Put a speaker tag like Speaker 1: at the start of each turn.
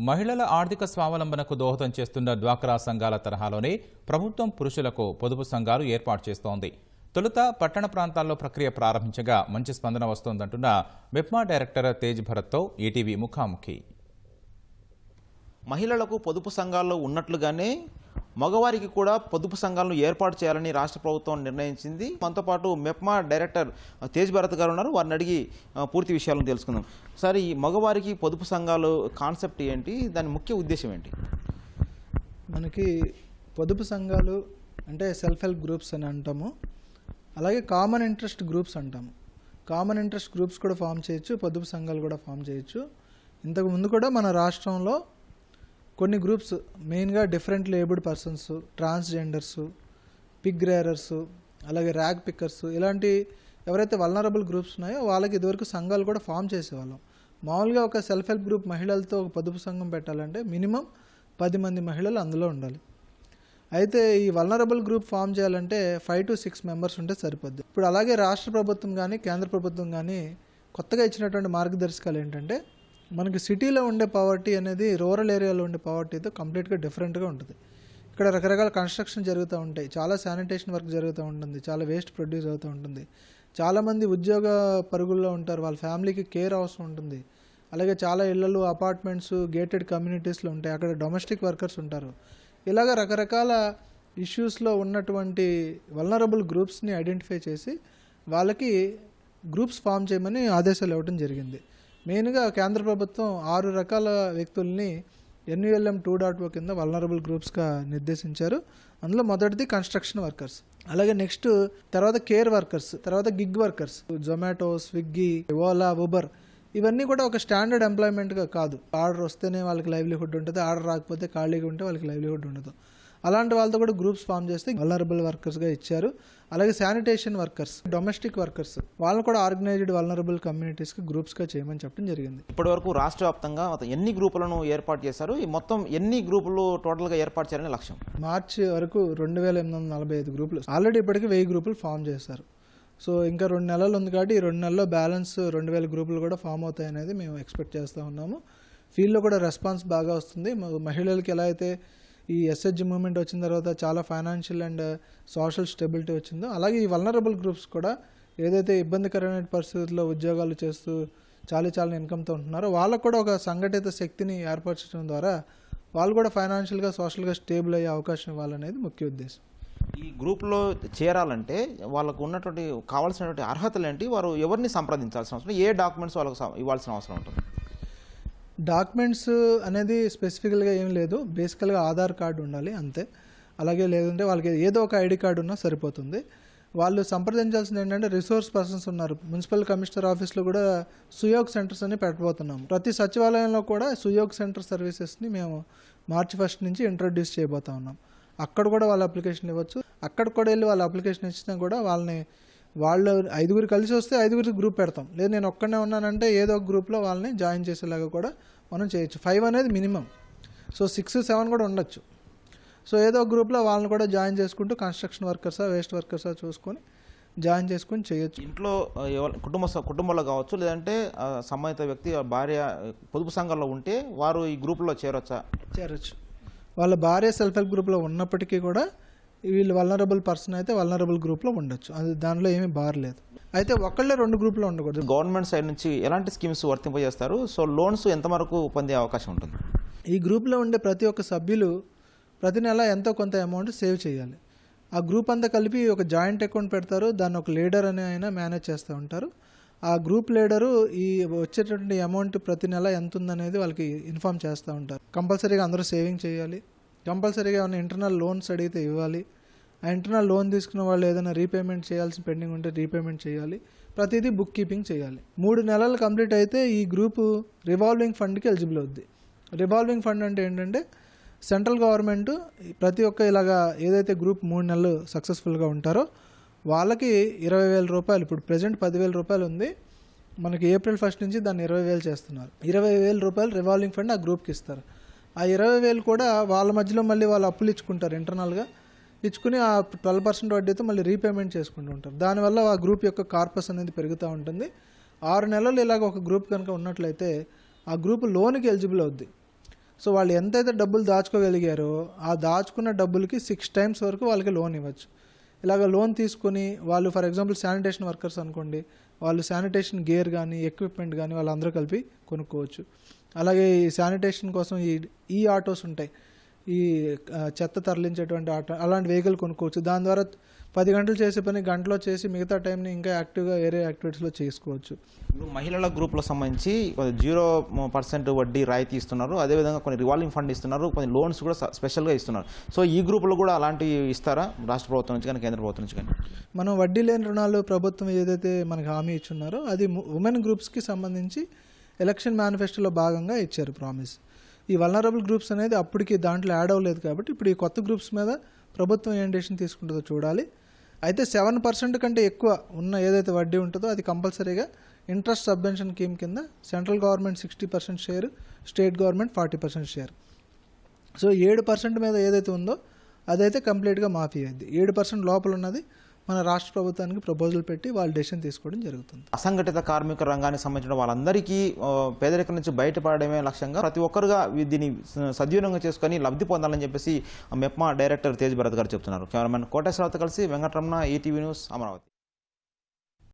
Speaker 1: మహిళల ఆర్థిక స్వావలంబనకు దోహదం చేస్తున్న డ్వాక్రా సంఘాల తరహాలోనే ప్రభుత్వం పురుషులకు పొదుపు సంఘాలు ఏర్పాటు చేస్తోంది. తొలుత పట్టణ ప్రాంతాల్లో ప్రక్రియ ప్రారంభించగా మంచి స్పందన వస్తోందంటున్న మెప్మా డైరెక్టర్ తేజ్ భరత్తో ఈటీవీ ముఖాముఖి.
Speaker 2: మహిళలకు పొదుపు సంఘాల్లో ఉన్నట్లుగానే మగవారికి కూడా పొదుపు సంఘాలను ఏర్పాటు చేయాలని రాష్ట్ర ప్రభుత్వం నిర్ణయించింది. మనతో పాటు మెప్మా డైరెక్టర్ తేజ్ భరత్ గారు ఉన్నారు. వారిని అడిగి పూర్తి విషయాలను తెలుసుకుందాం. సార్ ఈ మగవారికి పొదుపు సంఘాలు కాన్సెప్ట్ ఏంటి? దాని ముఖ్య ఉద్దేశం ఏంటి?
Speaker 3: మనకి పొదుపు సంఘాలు అంటే సెల్ఫ్ హెల్ప్ గ్రూప్స్ అని అంటాము. అలాగే కామన్ ఇంట్రెస్ట్ గ్రూప్స్ అంటాము. కామన్ ఇంట్రెస్ట్ గ్రూప్స్ కూడా ఫామ్ చేయొచ్చు పొదుపు సంఘాలు కూడా ఫామ్ చేయొచ్చు. ఇంతకు ముందు కూడా మన రాష్ట్రంలో కొన్ని గ్రూప్స్ మెయిన్గా డిఫరెంట్ లేబుడ్ పర్సన్స్ ట్రాన్స్జెండర్స్ పిగ్ రేరర్స్ అలాగే ర్యాగ్ పిక్కర్స్ ఇలాంటి ఎవరైతే వల్నరబుల్ గ్రూప్స్ ఉన్నాయో వాళ్ళకి ఇదివరకు సంఘాలు కూడా ఫామ్ చేసేవాళ్ళం. మామూలుగా ఒక సెల్ఫ్ హెల్ప్ గ్రూప్ మహిళలతో ఒక పొదుపు సంఘం పెట్టాలంటే మినిమం పది మంది మహిళలు అందులో ఉండాలి. అయితే ఈ వల్నరబుల్ గ్రూప్ ఫామ్ చేయాలంటే ఫైవ్ టు సిక్స్ మెంబర్స్ ఉంటే సరిపోద్ది. ఇప్పుడు అలాగే రాష్ట్ర ప్రభుత్వం కానీ కేంద్ర ప్రభుత్వం కానీ కొత్తగా ఇచ్చినటువంటి మార్గదర్శకాలు ఏంటంటే మనకి సిటీలో ఉండే పావర్టీ అనేది రూరల్ ఏరియాలో ఉండే పావర్టీతో కంప్లీట్గా డిఫరెంట్గా ఉంటుంది. ఇక్కడ రకరకాల కన్స్ట్రక్షన్ జరుగుతూ ఉంటాయి. చాలా శానిటేషన్ వర్క్ జరుగుతూ ఉంటుంది. చాలా వేస్ట్ ప్రొడ్యూస్ అవుతూ ఉంటుంది. చాలామంది ఉద్యోగ పరుగుల్లో ఉంటారు. వాళ్ళ ఫ్యామిలీకి కేర్ అవసరం ఉంటుంది. అలాగే చాలా ఇళ్ళలు అపార్ట్మెంట్స్ గేటెడ్ కమ్యూనిటీస్లో ఉంటాయి. అక్కడ డొమెస్టిక్ వర్కర్స్ ఉంటారు. ఇలాగ రకరకాల ఇష్యూస్లో ఉన్నటువంటి వల్నరబుల్ గ్రూప్స్ని ఐడెంటిఫై చేసి వాళ్ళకి గ్రూప్స్ ఫామ్ చేయమని ఆదేశాలు ఇవ్వడం జరిగింది. మెయిన్గా కేంద్ర ప్రభుత్వం ఆరు రకాల వ్యక్తుల్ని ఎన్యుఎల్ఎం టూ డాట్ ఓ కింద వల్నరబుల్ గ్రూప్స్గా నిర్దేశించారు. అందులో మొదటిది కన్స్ట్రక్షన్ వర్కర్స్. అలాగే నెక్స్ట్ తర్వాత కేర్ వర్కర్స్ తర్వాత gig workers Zomato Swiggy Ola Uber ఇవన్నీ కూడా ఒక స్టాండర్డ్ ఎంప్లాయ్మెంట్గా కాదు. ఆర్డర్ వస్తేనే వాళ్ళకి లైవ్లీహుడ్ ఉంటుంది ఆర్డర్ రాకపోతే ఖాళీగా ఉంటే వాళ్ళకి లైవ్లీహుడ్ ఉండదు. అలాంటి వాళ్ళతో కూడా గ్రూప్స్ ఫామ్ చేస్తే వల్నరబుల్ వర్కర్స్గా ఇచ్చారు. అలాగే శానిటేషన్ వర్కర్స్ డొమెస్టిక్ వర్కర్స్ వాళ్ళని కూడా ఆర్గనైజ్డ్ వల్నరబుల్ కమ్యూనిటీస్కి గ్రూప్స్గా చేయమని చెప్పడం జరిగింది.
Speaker 2: ఇప్పటివరకు రాష్ట్ర వ్యాప్తంగా ఎన్ని గ్రూపులను ఏర్పాటు చేశారు? ఈ మొత్తం ఎన్ని గ్రూపులు టోటల్గా ఏర్పాటు చేయాలని లక్ష్యం?
Speaker 3: మార్చి వరకు రెండు వేల ఎనిమిది వందల నలభై ఐదు గ్రూపులు. ఆల్రెడీ ఇప్పటికి వెయ్యి గ్రూపులు ఫామ్ చేశారు. సో ఇంకా రెండు నెలలు ఉంది కాబట్టి ఈ రెండు నెలల్లో బ్యాలెన్స్ రెండు వేల గ్రూపులు కూడా ఫామ్ అవుతాయి అనేది మేము ఎక్స్పెక్ట్ చేస్తూ ఉన్నాము. ఫీల్డ్లో కూడా రెస్పాన్స్ బాగా వస్తుంది. మహిళలకి ఎలా అయితే ఈ ఎస్హెచ్ మూమెంట్ వచ్చిన తర్వాత చాలా ఫైనాన్షియల్ అండ్ సోషల్ స్టెబిలిటీ వచ్చిందో. అలాగే ఈ వలనరబుల్ గ్రూప్స్ కూడా ఏదైతే ఇబ్బందికరమైన పరిస్థితుల్లో ఉద్యోగాలు చేస్తూ చాలా చాలా ఇన్కమ్తో ఉంటున్నారో వాళ్ళకు కూడా ఒక సంఘటిత శక్తిని ఏర్పరచడం ద్వారా వాళ్ళు కూడా ఫైనాన్షియల్గా సోషల్గా స్టేబుల్ అయ్యే అవకాశం ఇవ్వాలనేది ముఖ్య ఉద్దేశం.
Speaker 2: ఈ గ్రూప్లో చేరాలంటే వాళ్ళకు ఉన్నటువంటి కావాల్సినటువంటి అర్హతలు ఏంటి? వారు ఎవరిని సంప్రదించాల్సిన అవసరం? ఏ డాక్యుమెంట్స్ వాళ్ళకు ఇవ్వాల్సిన అవసరం ఉంటుంది?
Speaker 3: డాక్యుమెంట్స్ అనేది స్పెసిఫికల్గా ఏం లేదు. బేసికల్గా ఆధార్ కార్డు ఉండాలి అంతే. అలాగే లేదంటే వాళ్ళకి ఏదో ఒక ఐడి కార్డు ఉన్నా సరిపోతుంది. వాళ్ళు సంప్రదించాల్సింది ఏంటంటే రిసోర్స్ పర్సన్స్ ఉన్నారు. మున్సిపల్ కమిషనర్ ఆఫీస్లో కూడా సుయోగ్ సెంటర్స్ అని పెట్టబోతున్నాము ప్రతి సచివాలయంలో కూడా సుయోగ్ సెంటర్ సర్వీసెస్ని మేము మార్చి ఫస్ట్ నుంచి ఇంట్రొడ్యూస్ చేయబోతా ఉన్నాం. అక్కడ కూడా వాళ్ళ అప్లికేషన్ ఇవ్వచ్చు. అక్కడ కూడా వెళ్ళి వాళ్ళ అప్లికేషన్ ఇచ్చినా కూడా వాళ్ళని వాళ్ళు ఐదుగురు కలిసి వస్తే ఐదుగురికి గ్రూప్ పెడతాం. లేదు నేను ఒక్కనే ఉన్నానంటే ఏదో ఒక గ్రూప్లో వాళ్ళని జాయిన్ చేసేలాగా కూడా మనం చేయొచ్చు. ఫైవ్ అనేది మినిమం సో సిక్స్ సెవెన్ కూడా ఉండొచ్చు. సో ఏదో ఒక గ్రూప్లో వాళ్ళని కూడా జాయిన్ చేసుకుంటూ కన్స్ట్రక్షన్ వర్కర్సా వేస్ట్ వర్కర్సా చూసుకొని జాయిన్ చేసుకొని చేయొచ్చు.
Speaker 2: ఇంట్లో కుటుంబ కుటుంబంలో కావచ్చు లేదంటే సంబంధిత వ్యక్తి భార్య పొదుపు సంఘంలో ఉంటే వారు ఈ గ్రూపులో చేరొచ్చా?
Speaker 3: చేరొచ్చు. వాళ్ళ భార్య సెల్ఫ్ హెల్ప్ గ్రూప్లో ఉన్నప్పటికీ కూడా వీళ్ళు వల్నరబుల్ పర్సన్ అయితే వల్నరబుల్ గ్రూప్లో ఉండొచ్చు. అది దానిలో ఏమీ బార్ లేదు. అయితే ఒకళ్ళే రెండు గ్రూప్లో ఉండకూడదు.
Speaker 2: గవర్నమెంట్ సైడ్ నుంచి ఎలాంటి స్కీమ్స్ వర్తింపజేస్తారు? సో లోన్స్ ఎంతవరకు పొందే అవకాశం ఉంటుంది?
Speaker 3: ఈ గ్రూప్లో ఉండే ప్రతి ఒక్క సభ్యులు ప్రతి నెల ఎంతో కొంత అమౌంట్ సేవ్ చేయాలి. ఆ గ్రూప్ అంతా కలిపి ఒక జాయింట్ అకౌంట్ పెడతారు. దాన్ని ఒక లీడర్ అని ఆయన మేనేజ్ చేస్తూ ఉంటారు. ఆ గ్రూప్ లీడరు ఈ వచ్చేటటువంటి అమౌంట్ ప్రతి నెల ఎంత ఉందనేది వాళ్ళకి ఇన్ఫామ్ చేస్తూ ఉంటారు. కంపల్సరీగా అందరూ సేవింగ్ చేయాలి. కంపల్సరీగా ఏమైనా ఇంటర్నల్ లోన్స్ అడిగితే ఇవ్వాలి. ఆ ఇంటర్నల్ లోన్ తీసుకున్న వాళ్ళు ఏదైనా రీపేమెంట్ చేయాల్సిన పెండింగ్ ఉంటే రీపేమెంట్ చేయాలి. ప్రతిదీ బుక్ కీపింగ్ చేయాలి. మూడు నెలలు కంప్లీట్ అయితే ఈ గ్రూపు రివాల్వింగ్ ఫండ్కి ఎలిజిబుల్ అవుద్ది. రివాల్వింగ్ ఫండ్ అంటే ఏంటంటే సెంట్రల్ గవర్నమెంట్ ప్రతి ఒక్క ఇలాగా ఏదైతే గ్రూప్ మూడు నెలలు సక్సెస్ఫుల్గా ఉంటారో వాళ్ళకి ఇరవై వేల రూపాయలు ఇప్పుడు ప్రజెంట్ పదివేల రూపాయలు ఉంది. మనకి ఏప్రిల్ ఫస్ట్ నుంచి దాన్ని ఇరవై వేలు చేస్తున్నారు. ఇరవై వేల రూపాయలు రివాల్వింగ్ ఫండ్ ఆ గ్రూప్కి ఇస్తారు. ఆ ఇరవై వేలు కూడా వాళ్ళ మధ్యలో మళ్ళీ వాళ్ళు అప్పులు ఇచ్చుకుంటారు ఇంటర్నల్గా ఇచ్చుకుని ఆ ట్వెల్వ్ పర్సెంట్ వడ్డీతో మళ్ళీ రీపేమెంట్ చేసుకుంటూ ఉంటారు. దానివల్ల ఆ గ్రూప్ యొక్క కార్పస్ అనేది పెరుగుతూ ఉంటుంది. ఆరు నెలలు ఇలాగ ఒక గ్రూప్ కనుక ఉన్నట్లయితే ఆ గ్రూప్ లోన్కి ఎలిజిబుల్ అవుద్ది. సో వాళ్ళు ఎంతైతే డబ్బులు దాచుకోగలిగారో ఆ దాచుకున్న డబ్బులకి సిక్స్ టైమ్స్ వరకు వాళ్ళకి లోన్ ఇవ్వచ్చు. ఇలాగ లోన్ తీసుకొని వాళ్ళు ఫర్ ఎగ్జాంపుల్ శానిటేషన్ వర్కర్స్ అనుకోండి వాళ్ళు శానిటేషన్ గేర్ కానీ ఎక్విప్మెంట్ కానీ వాళ్ళందరూ కలిపి కొనుక్కోవచ్చు. అలాగే ఈ శానిటేషన్ కోసం ఈ ఈ ఆటోస్ ఉంటాయి. ఈ చెత్త తరలించేటువంటి ఆటో అలాంటి వెహికల్ కొనుక్కోవచ్చు. దాని ద్వారా పది గంటలు చేసే పని గంటలో చేసి మిగతా టైంని ఇంకా యాక్టివ్గా వేరే యాక్టివిటీస్లో చేసుకోవచ్చు.
Speaker 2: ఇప్పుడు మహిళల గ్రూప్లో సంబంధించి కొంచెం జీరో పర్సెంట్ వడ్డీ రాయితీ ఇస్తున్నారు. అదేవిధంగా కొన్ని రివాల్వింగ్ ఫండ్ ఇస్తున్నారు. కొన్ని లోన్స్ కూడా స్పెషల్గా ఇస్తున్నారు. సో ఈ గ్రూపులో కూడా అలాంటివి ఇస్తారా? రాష్ట్ర ప్రభుత్వం నుంచి కానీ కేంద్ర ప్రభుత్వం నుంచి కానీ?
Speaker 3: మనం వడ్డీ లేని రుణాలు ప్రభుత్వం ఏదైతే మనకి హామీ ఇచ్చున్నారో అది ఉమెన్ గ్రూప్స్కి సంబంధించి ఎలక్షన్ మేనిఫెస్టోలో భాగంగా ఇచ్చారు ప్రామిస్. ఈ వలనరబుల్ గ్రూప్స్ అనేది అప్పటికి దాంట్లో యాడ్ అవ్వలేదు కాబట్టి ఇప్పుడు ఈ కొత్త గ్రూప్స్ మీద ప్రభుత్వం ఏం డెసిషన్ తీసుకుంటుందో చూడాలి. అయితే సెవెన్ పర్సెంట్ కంటే ఎక్కువ ఉన్న ఏదైతే వడ్డీ ఉంటుందో అది కంపల్సరీగా ఇంట్రెస్ట్ సబ్వెన్షన్ స్కీమ్ కింద central government sixty percent share state government forty percent share so ఏడు పర్సెంట్ మీద ఏదైతే ఉందో అదైతే కంప్లీట్గా మాఫీ అయింది ఏడు పర్సెంట్ లోపల ఉన్నది మన రాష్ట్ర ప్రభుత్వానికి ప్రపోజల్ పెట్టి వాళ్ళు డెసిషన్ తీసుకోవడం జరుగుతుంది.
Speaker 2: అసంఘటిత కార్మిక రంగానికి సంబంధించిన వాళ్ళందరికీ పేదరికం నుంచి బయటపడడమే లక్ష్యంగా ప్రతి ఒక్కరుగా దీన్ని సద్వినియోగం చేసుకొని లబ్ధి పొందాలని చెప్పేసి మెప్మా డైరెక్టర్ తేజ్ భరత్ గారు చెప్తున్నారు. కెమెరామెన్ కోటేశ్వరరావుతో కలిసి వెంకటరమణ ఈటీవీ న్యూస్ అమరావతి.